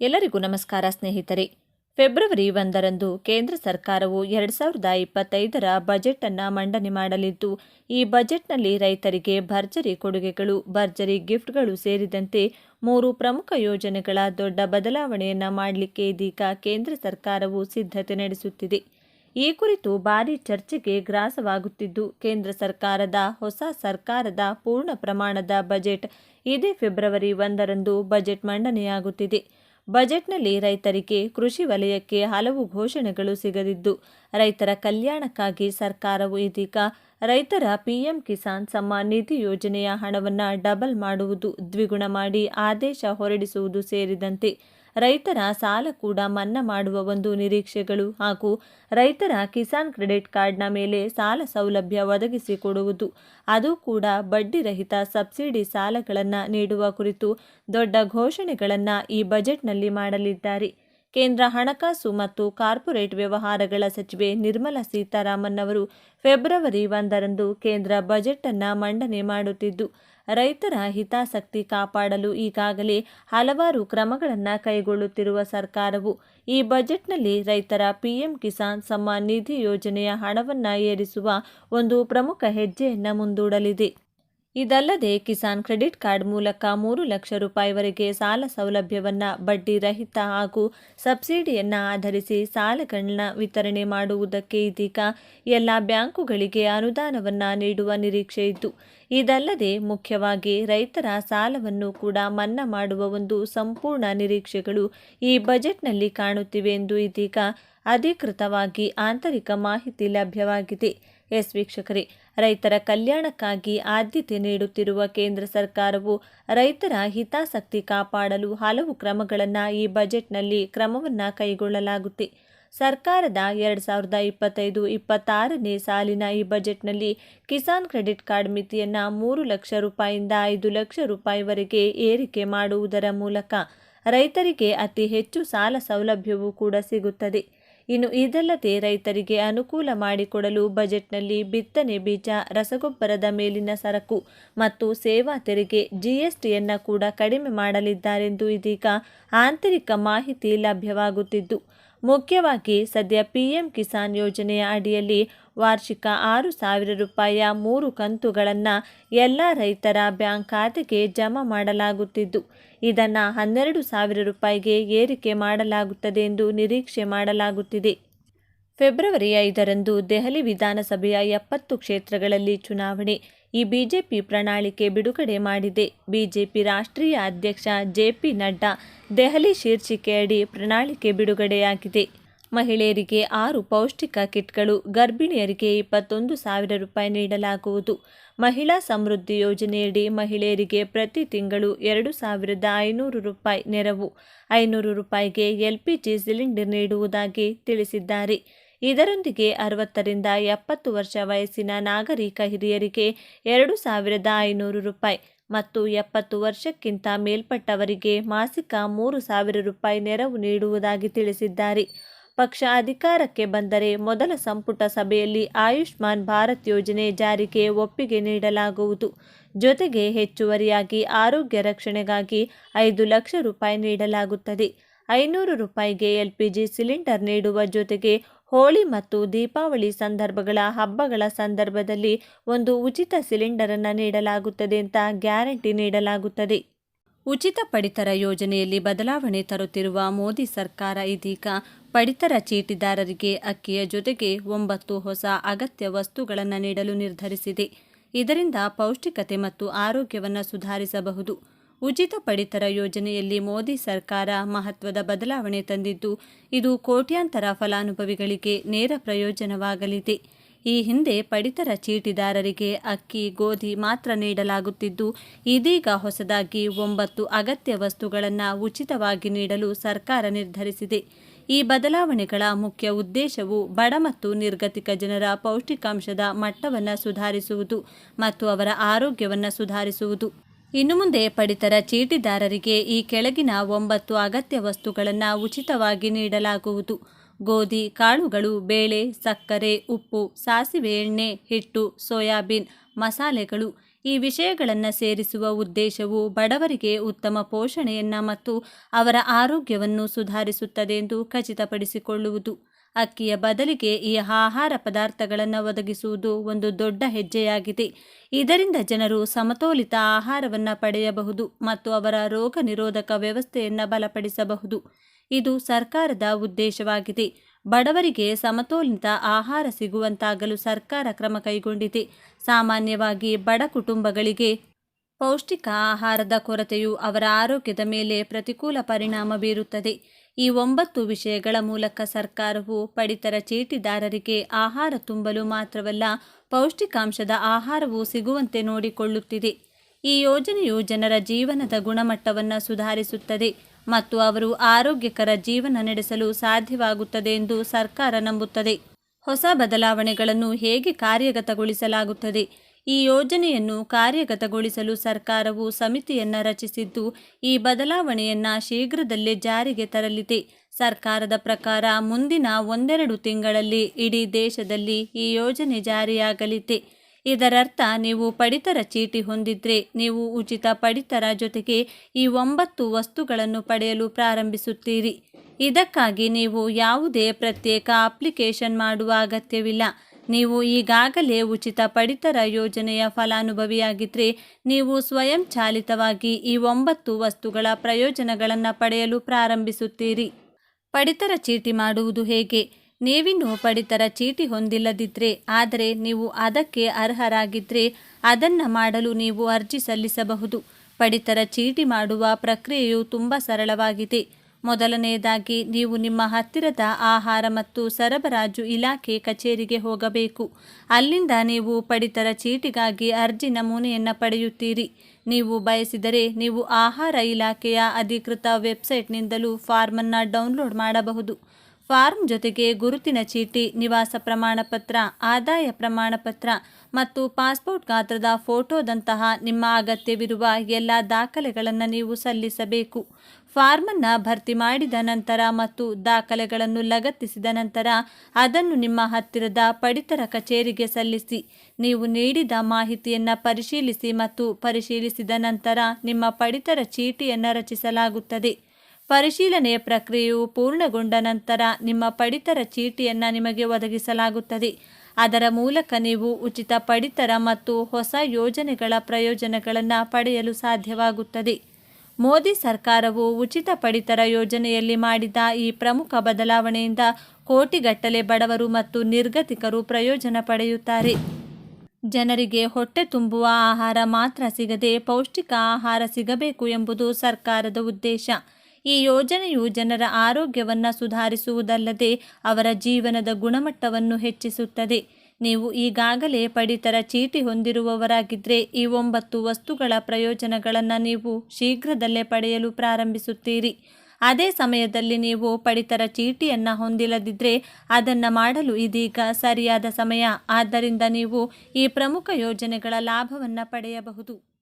ಎಲ್ಲರಿಗೂ ನಮಸ್ಕಾರ ಸ್ನೇಹಿತರೆ. ಫೆಬ್ರವರಿ ಒಂದರಂದು ಕೇಂದ್ರ ಸರ್ಕಾರವು ಎರಡ್ ಸಾವಿರದ ಇಪ್ಪತ್ತೈದರ ಬಜೆಟ್ ಅನ್ನು ಮಂಡನೆ ಮಾಡಲಿದ್ದು, ಈ ಬಜೆಟ್ನಲ್ಲಿ ರೈತರಿಗೆ ಭರ್ಜರಿ ಕೊಡುಗೆಗಳು, ಭರ್ಜರಿ ಗಿಫ್ಟ್ಗಳು ಸೇರಿದಂತೆ ಮೂರು ಪ್ರಮುಖ ಯೋಜನೆಗಳ ದೊಡ್ಡ ಬದಲಾವಣೆಯನ್ನು ಮಾಡಲಿಕ್ಕೆ ಇದೀಗ ಕೇಂದ್ರ ಸರ್ಕಾರವು ಸಿದ್ಧತೆ ನಡೆಸುತ್ತಿದೆ. ಈ ಕುರಿತು ಭಾರೀ ಚರ್ಚೆಗೆ ಗ್ರಾಸವಾಗುತ್ತಿದ್ದು, ಕೇಂದ್ರ ಸರ್ಕಾರದ, ಹೊಸ ಸರ್ಕಾರದ ಪೂರ್ಣ ಪ್ರಮಾಣದ ಬಜೆಟ್ ಇದೇ ಫೆಬ್ರವರಿ ಒಂದರಂದು ಬಜೆಟ್ ಮಂಡನೆಯಾಗುತ್ತಿದೆ. ಬಜೆಟ್ನಲ್ಲಿ ರೈತರಿಗೆ ಕೃಷಿ ವಲಯಕ್ಕೆ ಹಲವು ಘೋಷಣೆಗಳು ಸಿಗದಿದ್ದು, ರೈತರ ಕಲ್ಯಾಣಕ್ಕಾಗಿ ಸರ್ಕಾರವು ಇದೀಗ ರೈತರ ಪಿಎಂ ಕಿಸಾನ್ ಸಮ್ಮಾನ್ ನಿಧಿ ಯೋಜನೆಯ ಹಣವನ್ನು ಡಬಲ್ ಮಾಡುವುದು ದ್ವಿಗುಣ ಮಾಡಿ ಆದೇಶ ಹೊರಡಿಸುವುದು ಸೇರಿದಂತೆ ರೈತರ ಸಾಲ ಕೂಡ ಮನ್ನಾ ಮಾಡುವ ಒಂದು ನಿರೀಕ್ಷೆಗಳು ಹಾಗೂ ರೈತರ ಕಿಸಾನ್ ಕ್ರೆಡಿಟ್ ಕಾರ್ಡ್ನ ಮೇಲೆ ಸಾಲ ಸೌಲಭ್ಯ ಒದಗಿಸಿಕೊಡುವುದು ಅದು ಕೂಡ ಬಡ್ಡಿರಹಿತ ಸಬ್ಸಿಡಿ ಸಾಲಗಳನ್ನು ನೀಡುವ ಕುರಿತು ದೊಡ್ಡ ಘೋಷಣೆಗಳನ್ನು ಈ ಬಜೆಟ್ನಲ್ಲಿ ಮಾಡಲಿದ್ದಾರೆ. ಕೇಂದ್ರ ಹಣಕಾಸು ಮತ್ತು ಕಾರ್ಪೊರೇಟ್ ವ್ಯವಹಾರಗಳ ಸಚಿವೆ ನಿರ್ಮಲಾ ಸೀತಾರಾಮನ್ ಅವರು ಫೆಬ್ರವರಿ ಒಂದರಂದು ಕೇಂದ್ರ ಬಜೆಟ್ ಅನ್ನು ಮಂಡನೆ ಮಾಡುತ್ತಿದ್ದು ರೈತರ ಹಿತಾಸಕ್ತಿ ಕಾಪಾಡಲು ಈಗಾಗಲೇ ಹಲವಾರು ಕ್ರಮಗಳನ್ನು ಕೈಗೊಳ್ಳುತ್ತಿರುವ ಸರ್ಕಾರವು ಈ ಬಜೆಟ್ನಲ್ಲಿ ರೈತರ ಪಿಎಂ ಕಿಸಾನ್ ಸಮ್ಮಾನ್ ನಿಧಿ ಯೋಜನೆಯ ಹಣವನ್ನು ಏರಿಸುವ ಒಂದು ಪ್ರಮುಖ ಹೆಜ್ಜೆಯನ್ನು ಮುಂದೂಡಲಿದೆ. ಇದಲ್ಲದೆ ಕಿಸಾನ್ ಕ್ರೆಡಿಟ್ ಕಾರ್ಡ್ ಮೂಲಕ ಮೂರು ಲಕ್ಷ ರೂಪಾಯಿವರೆಗೆ ಸಾಲ ಸೌಲಭ್ಯವನ್ನು ಬಡ್ಡಿ ರಹಿತ ಹಾಗೂ ಸಬ್ಸಿಡಿಯನ್ನು ಆಧರಿಸಿ ಸಾಲಗಳನ್ನ ವಿತರಣೆ ಮಾಡುವುದಕ್ಕೆ ಇದೀಗ ಎಲ್ಲ ಬ್ಯಾಂಕುಗಳಿಗೆ ಅನುದಾನವನ್ನು ನೀಡುವ ನಿರೀಕ್ಷೆ ಇದ್ದು ಇದಲ್ಲದೆ ಮುಖ್ಯವಾಗಿ ರೈತರ ಸಾಲವನ್ನು ಕೂಡ ಮನ್ನಾ ಮಾಡುವ ಒಂದು ಸಂಪೂರ್ಣ ನಿರೀಕ್ಷೆಗಳು ಈ ಬಜೆಟ್ನಲ್ಲಿ ಕಾಣುತ್ತಿವೆ ಎಂದು ಇದೀಗ ಅಧಿಕೃತವಾಗಿ ಆಂತರಿಕ ಮಾಹಿತಿ ಲಭ್ಯವಾಗಿದೆ. ಎಸ್ ವೀಕ್ಷಕರೇ, ರೈತರ ಕಲ್ಯಾಣಕ್ಕಾಗಿ ಆದ್ಯತೆ ನೀಡುತ್ತಿರುವ ಕೇಂದ್ರ ಸರ್ಕಾರವು ರೈತರ ಹಿತಾಸಕ್ತಿ ಕಾಪಾಡಲು ಹಲವು ಕ್ರಮಗಳನ್ನು ಈ ಬಜೆಟ್ನಲ್ಲಿ ಕ್ರಮವನ್ನು ಕೈಗೊಳ್ಳಲಾಗುತ್ತೆ. ಸರ್ಕಾರದ ಎರಡು ಸಾವಿರದ ಇಪ್ಪತ್ತೈದು ಇಪ್ಪತ್ತಾರನೇ ಸಾಲಿನ ಈ ಬಜೆಟ್ನಲ್ಲಿ ಕಿಸಾನ್ ಕ್ರೆಡಿಟ್ ಕಾರ್ಡ್ ಮಿತಿಯನ್ನು ಮೂರು ಲಕ್ಷ ರೂಪಾಯಿಯಿಂದ ಐದು ಲಕ್ಷ ರೂಪಾಯಿವರೆಗೆ ಏರಿಕೆ ಮಾಡುವುದರ ಮೂಲಕ ರೈತರಿಗೆ ಅತಿ ಹೆಚ್ಚು ಸಾಲ ಸೌಲಭ್ಯವೂ ಕೂಡ ಸಿಗುತ್ತದೆ. ಇನ್ನು ಇದಲ್ಲದೆ ರೈತರಿಗೆ ಅನುಕೂಲ ಮಾಡಿಕೊಡಲು ಬಜೆಟ್ನಲ್ಲಿ ಬಿತ್ತನೆ ಬೀಜ, ರಸಗೊಬ್ಬರದ ಮೇಲಿನ ಸರಕು ಮತ್ತು ಸೇವಾ ತೆರಿಗೆ ಜಿಎಸ್ಟಿಯನ್ನು ಕೂಡ ಕಡಿಮೆ ಮಾಡಲಿದ್ದಾರೆಂದು ಇದೀಗ ಆಂತರಿಕ ಮಾಹಿತಿ ಲಭ್ಯವಾಗುತ್ತಿದ್ದು ಮುಖ್ಯವಾಗಿ ಸದ್ಯ ಪಿಎಂ ಕಿಸಾನ್ ಯೋಜನೆಯ ಅಡಿಯಲ್ಲಿ ವಾರ್ಷಿಕ ಆರು ಸಾವಿರ ರೂಪಾಯಿಯ ಮೂರು ಕಂತುಗಳನ್ನು ಎಲ್ಲ ರೈತರ ಬ್ಯಾಂಕ್ ಖಾತೆಗೆ ಜಮಾ ಮಾಡಲಾಗುತ್ತಿದ್ದು, ಇದನ್ನು ಹನ್ನೆರಡು ಸಾವಿರ ರೂಪಾಯಿಗೆ ಏರಿಕೆ ಮಾಡಲಾಗುತ್ತದೆ ಎಂದು ನಿರೀಕ್ಷೆ ಮಾಡಲಾಗುತ್ತಿದೆ. ಫೆಬ್ರವರಿ ಐದರಂದು ದೆಹಲಿ ವಿಧಾನಸಭೆಯ ಎಪ್ಪತ್ತು ಕ್ಷೇತ್ರಗಳಲ್ಲಿ ಚುನಾವಣೆ ಈ ಬಿಜೆಪಿ ಪ್ರಣಾಳಿಕೆ ಬಿಡುಗಡೆ ಮಾಡಿದೆ. ಬಿಜೆಪಿ ರಾಷ್ಟ್ರೀಯ ಅಧ್ಯಕ್ಷ ಜೆಪಿ ನಡ್ಡಾ ದೆಹಲಿ ಶೀರ್ಷಿಕೆಯಡಿ ಪ್ರಣಾಳಿಕೆ ಬಿಡುಗಡೆಯಾಗಿದೆ. ಮಹಿಳೆಯರಿಗೆ ಆರು ಪೌಷ್ಟಿಕ ಕಿಟ್ಗಳು, ಗರ್ಭಿಣಿಯರಿಗೆ ಇಪ್ಪತ್ತೊಂದು ಸಾವಿರ ರೂಪಾಯಿ ನೀಡಲಾಗುವುದು. ಮಹಿಳಾ ಸಮೃದ್ಧಿ ಯೋಜನೆಯಡಿ ಮಹಿಳೆಯರಿಗೆ ಪ್ರತಿ ತಿಂಗಳು ಎರಡು ಸಾವಿರದ ಐನೂರು ರೂಪಾಯಿ ನೆರವು. ಐನೂರು ರೂಪಾಯಿಗೆ ಎಲ್ಪಿಜಿ ಸಿಲಿಂಡರ್ ನೀಡುವುದಾಗಿ ತಿಳಿಸಿದ್ದಾರೆ. ಇದರೊಂದಿಗೆ ಅರವತ್ತರಿಂದ ಎಪ್ಪತ್ತು ವರ್ಷ ವಯಸ್ಸಿನ ನಾಗರಿಕ ಹಿರಿಯರಿಗೆ ಎರಡು ಸಾವಿರದ ಐನೂರು ರೂಪಾಯಿ ಮತ್ತು ಎಪ್ಪತ್ತು ವರ್ಷಕ್ಕಿಂತ ಮೇಲ್ಪಟ್ಟವರಿಗೆ ಮಾಸಿಕ ಮೂರು ಸಾವಿರ ರೂಪಾಯಿ ನೆರವು ನೀಡುವುದಾಗಿ ತಿಳಿಸಿದ್ದಾರೆ. ಪಕ್ಷ ಅಧಿಕಾರಕ್ಕೆ ಬಂದರೆ ಮೊದಲ ಸಂಪುಟ ಸಭೆಯಲ್ಲಿ ಆಯುಷ್ಮಾನ್ ಭಾರತ್ ಯೋಜನೆ ಜಾರಿಗೆ ಒಪ್ಪಿಗೆ ನೀಡಲಾಗುವುದು. ಜೊತೆಗೆ ಹೆಚ್ಚುವರಿಯಾಗಿ ಆರೋಗ್ಯ ರಕ್ಷಣೆಗಾಗಿ ಐದು ಲಕ್ಷ ರೂಪಾಯಿ ನೀಡಲಾಗುತ್ತದೆ. ಐನೂರು ರೂಪಾಯಿಗೆ ಎಲ್ಪಿಜಿ ಸಿಲಿಂಡರ್ ನೀಡುವ ಜೊತೆಗೆ ಹೋಳಿ ಮತ್ತು ದೀಪಾವಳಿ ಸಂದರ್ಭಗಳ ಹಬ್ಬಗಳ ಸಂದರ್ಭದಲ್ಲಿ ಒಂದು ಉಚಿತ ಸಿಲಿಂಡರನ್ನು ನೀಡಲಾಗುತ್ತದೆ ಅಂತ ಗ್ಯಾರಂಟಿ ನೀಡಲಾಗುತ್ತದೆ. ಉಚಿತ ಪಡಿತರ ಯೋಜನೆಯಲ್ಲಿ ಬದಲಾವಣೆ ತರುತ್ತಿರುವ ಮೋದಿ ಸರ್ಕಾರ ಇದೀಗ ಪಡಿತರ ಚೀಟಿದಾರರಿಗೆ ಅಕ್ಕಿಯ ಜೊತೆಗೆ ಒಂಬತ್ತು ಹೊಸ ಅಗತ್ಯ ವಸ್ತುಗಳನ್ನು ನೀಡಲು ನಿರ್ಧರಿಸಿದೆ. ಇದರಿಂದ ಪೌಷ್ಟಿಕತೆ ಮತ್ತು ಆರೋಗ್ಯವನ್ನು ಸುಧಾರಿಸಬಹುದು. ಉಚಿತ ಪಡಿತರ ಯೋಜನೆಯಲ್ಲಿ ಮೋದಿ ಸರ್ಕಾರ ಮಹತ್ವದ ಬದಲಾವಣೆ ತಂದಿದ್ದು, ಇದು ಕೋಟ್ಯಾಂತರ ಫಲಾನುಭವಿಗಳಿಗೆ ನೇರ ಪ್ರಯೋಜನವಾಗಲಿದೆ. ಈ ಹಿಂದೆ ಪಡಿತರ ಚೀಟಿದಾರರಿಗೆ ಅಕ್ಕಿ, ಗೋಧಿ ಮಾತ್ರ ನೀಡಲಾಗುತ್ತಿದ್ದು, ಇದೀಗ ಹೊಸದಾಗಿ ಒಂಬತ್ತು ಅಗತ್ಯ ವಸ್ತುಗಳನ್ನು ಉಚಿತವಾಗಿ ನೀಡಲು ಸರ್ಕಾರ ನಿರ್ಧರಿಸಿದೆ. ಈ ಬದಲಾವಣೆಗಳ ಮುಖ್ಯ ಉದ್ದೇಶವು ಬಡ ಮತ್ತು ನಿರ್ಗತಿಕ ಜನರ ಪೌಷ್ಟಿಕಾಂಶದ ಮಟ್ಟವನ್ನು ಸುಧಾರಿಸುವುದು ಮತ್ತು ಅವರ ಆರೋಗ್ಯವನ್ನು ಸುಧಾರಿಸುವುದು. ಇನ್ನು ಮುಂದೆ ಪಡಿತರ ಚೀಟಿದಾರರಿಗೆ ಈ ಕೆಳಗಿನ ಒಂಬತ್ತು ಅಗತ್ಯ ವಸ್ತುಗಳನ್ನು ಉಚಿತವಾಗಿ ನೀಡಲಾಗುವುದು. ಗೋಧಿ, ಕಾಳುಗಳು, ಬೇಳೆ, ಸಕ್ಕರೆ, ಉಪ್ಪು, ಸಾಸಿವೆ, ಎಣ್ಣೆ, ಹಿಟ್ಟು, ಸೋಯಾಬೀನ್, ಮಸಾಲೆಗಳು ಈ ವಿಷಯಗಳನ್ನು ಸೇರಿಸುವ ಉದ್ದೇಶವು ಬಡವರಿಗೆ ಉತ್ತಮ ಪೋಷಣೆಯನ್ನು ಮತ್ತು ಅವರ ಆರೋಗ್ಯವನ್ನು ಸುಧಾರಿಸುತ್ತದೆ ಎಂದು ಖಚಿತಪಡಿಸಿಕೊಳ್ಳುವುದು. ಅಕ್ಕಿಯ ಬದಲಿಗೆ ಈ ಆಹಾರ ಪದಾರ್ಥಗಳನ್ನು ಒದಗಿಸುವುದು ಒಂದು ದೊಡ್ಡ ಹೆಜ್ಜೆಯಾಗಿದೆ. ಇದರಿಂದ ಜನರು ಸಮತೋಲಿತ ಆಹಾರವನ್ನು ಪಡೆಯಬಹುದು ಮತ್ತು ಅವರ ರೋಗ ನಿರೋಧಕ ವ್ಯವಸ್ಥೆಯನ್ನು ಬಲಪಡಿಸಬಹುದು. ಇದು ಸರ್ಕಾರದ ಉದ್ದೇಶವಾಗಿದೆ. ಬಡವರಿಗೆ ಸಮತೋಲಿತ ಆಹಾರ ಸಿಗುವಂತಾಗಲು ಸರ್ಕಾರ ಕ್ರಮ ಕೈಗೊಂಡಿದೆ. ಸಾಮಾನ್ಯವಾಗಿ ಬಡ ಕುಟುಂಬಗಳಿಗೆ ಪೌಷ್ಟಿಕ ಆಹಾರದ ಕೊರತೆಯು ಅವರ ಆರೋಗ್ಯದ ಮೇಲೆ ಪ್ರತಿಕೂಲ ಪರಿಣಾಮ ಬೀರುತ್ತದೆ. ಈ ಒಂಬತ್ತು ವಿಷಯಗಳ ಮೂಲಕ ಸರ್ಕಾರವು ಪಡಿತರ ಚೀಟಿದಾರರಿಗೆ ಆಹಾರ ತುಂಬಲು ಮಾತ್ರವಲ್ಲ ಪೌಷ್ಟಿಕಾಂಶದ ಆಹಾರವು ಸಿಗುವಂತೆ ನೋಡಿಕೊಳ್ಳುತ್ತಿದೆ. ಈ ಯೋಜನೆಯು ಜನರ ಜೀವನದ ಗುಣಮಟ್ಟವನ್ನು ಸುಧಾರಿಸುತ್ತದೆ ಮತ್ತು ಅವರು ಆರೋಗ್ಯಕರ ಜೀವನ ನಡೆಸಲು ಸಾಧ್ಯವಾಗುತ್ತದೆ ಎಂದು ಸರ್ಕಾರ ನಂಬುತ್ತದೆ. ಹೊಸ ಬದಲಾವಣೆಗಳನ್ನು ಹೇಗೆ ಕಾರ್ಯಗತಗೊಳಿಸಲಾಗುತ್ತದೆ? ಈ ಯೋಜನೆಯನ್ನು ಕಾರ್ಯಗತಗೊಳಿಸಲು ಸರ್ಕಾರವು ಸಮಿತಿಯನ್ನು ರಚಿಸಿದ್ದು, ಈ ಬದಲಾವಣೆಯನ್ನು ಶೀಘ್ರದಲ್ಲೇ ಜಾರಿಗೆ ತರಲಿದೆ. ಸರ್ಕಾರದ ಪ್ರಕಾರ ಮುಂದಿನ ಒಂದೆರಡು ತಿಂಗಳಲ್ಲಿ ಇಡೀ ದೇಶದಲ್ಲಿ ಈ ಯೋಜನೆ ಜಾರಿಯಾಗಲಿದೆ. ಇದರರ್ಥ, ನೀವು ಪಡಿತರ ಚೀಟಿ ಹೊಂದಿದ್ರೆ ನೀವು ಉಚಿತ ಪಡಿತರ ಜೊತೆಗೆ ಈ ಒಂಬತ್ತು ವಸ್ತುಗಳನ್ನು ಪಡೆಯಲು ಪ್ರಾರಂಭಿಸುತ್ತೀರಿ. ಇದಕ್ಕಾಗಿ ನೀವು ಯಾವುದೇ ಪ್ರತ್ಯೇಕ ಅಪ್ಲಿಕೇಶನ್ ಮಾಡುವ ಅಗತ್ಯವಿಲ್ಲ. ನೀವು ಈಗಾಗಲೇ ಉಚಿತ ಪಡಿತರ ಯೋಜನೆಯ ಫಲಾನುಭವಿಯಾಗಿದ್ದರೆ ನೀವು ಸ್ವಯಂಚಾಲಿತವಾಗಿ ಈ ಒಂಬತ್ತು ವಸ್ತುಗಳ ಪ್ರಯೋಜನಗಳನ್ನು ಪಡೆಯಲು ಪ್ರಾರಂಭಿಸುತ್ತೀರಿ. ಪಡಿತರ ಚೀಟಿ ಮಾಡುವುದು ಹೇಗೆ? ನೀವಿನ್ನೂ ಪಡಿತರ ಚೀಟಿ ಹೊಂದಿಲ್ಲದಿದ್ದರೆ ಆದರೆ ನೀವು ಅದಕ್ಕೆ ಅರ್ಹರಾಗಿದ್ದರೆ ಅದನ್ನು ಮಾಡಲು ನೀವು ಅರ್ಜಿ ಸಲ್ಲಿಸಬಹುದು. ಪಡಿತರ ಚೀಟಿ ಮಾಡುವ ಪ್ರಕ್ರಿಯೆಯು ತುಂಬ ಸರಳವಾಗಿದೆ. ಮೊದಲನೆಯದಾಗಿ ನೀವು ನಿಮ್ಮ ಹತ್ತಿರದ ಆಹಾರ ಮತ್ತು ಸರಬರಾಜು ಇಲಾಖೆ ಕಚೇರಿಗೆ ಹೋಗಬೇಕು. ಅಲ್ಲಿಂದ ನೀವು ಪಡಿತರ ಚೀಟಿಗಾಗಿ ಅರ್ಜಿ ನಮೂನೆಯನ್ನು ಪಡೆಯುತ್ತೀರಿ. ನೀವು ಬಯಸಿದರೆ ನೀವು ಆಹಾರ ಇಲಾಖೆಯ ಅಧಿಕೃತ ವೆಬ್ಸೈಟ್ನಿಂದಲೂ ಫಾರ್ಮನ್ನು ಡೌನ್ಲೋಡ್ ಮಾಡಬಹುದು. ಫಾರ್ಮ್ ಜೊತೆಗೆ ಗುರುತಿನ ಚೀಟಿ, ನಿವಾಸ ಪ್ರಮಾಣಪತ್ರ ಆದಾಯ ಪ್ರಮಾಣಪತ್ರ ಮತ್ತು ಪಾಸ್ಪೋರ್ಟ್ ಗಾತ್ರದ ಫೋಟೋದಂತಹ ನಿಮ್ಮ ಅಗತ್ಯವಿರುವ ಎಲ್ಲ ದಾಖಲೆಗಳನ್ನು ನೀವು ಸಲ್ಲಿಸಬೇಕು. ಫಾರ್ಮನ್ನು ಭರ್ತಿ ಮಾಡಿದ ನಂತರ ಮತ್ತು ದಾಖಲೆಗಳನ್ನು ಲಗತ್ತಿಸಿದ ನಂತರ ಅದನ್ನು ನಿಮ್ಮ ಹತ್ತಿರದ ಪಡಿತರ ಕಚೇರಿಗೆ ಸಲ್ಲಿಸಿ. ನೀವು ನೀಡಿದ ಮಾಹಿತಿಯನ್ನು ಪರಿಶೀಲಿಸಿ ಮತ್ತು ಪರಿಶೀಲಿಸಿದ ನಂತರ ನಿಮ್ಮ ಪಡಿತರ ಚೀಟಿಯನ್ನು ರಚಿಸಲಾಗುತ್ತದೆ. ಪರಿಶೀಲನೆಯ ಪ್ರಕ್ರಿಯೆಯು ಪೂರ್ಣಗೊಂಡ ನಂತರ ನಿಮ್ಮ ಪಡಿತರ ಚೀಟಿಯನ್ನು ನಿಮಗೆ ಒದಗಿಸಲಾಗುತ್ತದೆ. ಅದರ ಮೂಲಕ ನೀವು ಉಚಿತ ಪಡಿತರ ಮತ್ತು ಹೊಸ ಯೋಜನೆಗಳ ಪ್ರಯೋಜನಗಳನ್ನು ಪಡೆಯಲು ಸಾಧ್ಯವಾಗುತ್ತದೆ. ಮೋದಿ ಸರ್ಕಾರವು ಉಚಿತ ಪಡಿತರ ಯೋಜನೆಯಲ್ಲಿ ಮಾಡಿದ ಈ ಪ್ರಮುಖ ಬದಲಾವಣೆಯಿಂದ ಕೋಟಿಗಟ್ಟಲೆ ಬಡವರು ಮತ್ತು ನಿರ್ಗತಿಕರು ಪ್ರಯೋಜನ ಪಡೆಯುತ್ತಾರೆ. ಜನರಿಗೆ ಹೊಟ್ಟೆ ತುಂಬುವ ಆಹಾರ ಮಾತ್ರ ಸಿಗದೆ ಪೌಷ್ಟಿಕ ಆಹಾರ ಸಿಗಬೇಕು ಎಂಬುದು ಸರ್ಕಾರದ ಉದ್ದೇಶ. ಈ ಯೋಜನೆಯು ಜನರ ಆರೋಗ್ಯವನ್ನು ಸುಧಾರಿಸುವುದಲ್ಲದೆ ಅವರ ಜೀವನದ ಗುಣಮಟ್ಟವನ್ನು ಹೆಚ್ಚಿಸುತ್ತದೆ. ನೀವು ಈಗಾಗಲೇ ಪಡಿತರ ಚೀಟಿ ಹೊಂದಿರುವವರಾಗಿದ್ದರೆ ಈ ಒಂಬತ್ತು ವಸ್ತುಗಳ ಪ್ರಯೋಜನಗಳನ್ನು ನೀವು ಶೀಘ್ರದಲ್ಲೇ ಪಡೆಯಲು ಪ್ರಾರಂಭಿಸುತ್ತೀರಿ. ಅದೇ ಸಮಯದಲ್ಲಿ ನೀವು ಪಡಿತರ ಚೀಟಿಯನ್ನು ಹೊಂದಿಲ್ಲದಿದ್ದರೆ ಅದನ್ನು ಮಾಡಲು ಇದೀಗ ಸರಿಯಾದ ಸಮಯ. ಆದ್ದರಿಂದ ನೀವು ಈ ಪ್ರಮುಖ ಯೋಜನೆಗಳ ಲಾಭವನ್ನು ಪಡೆಯಬಹುದು.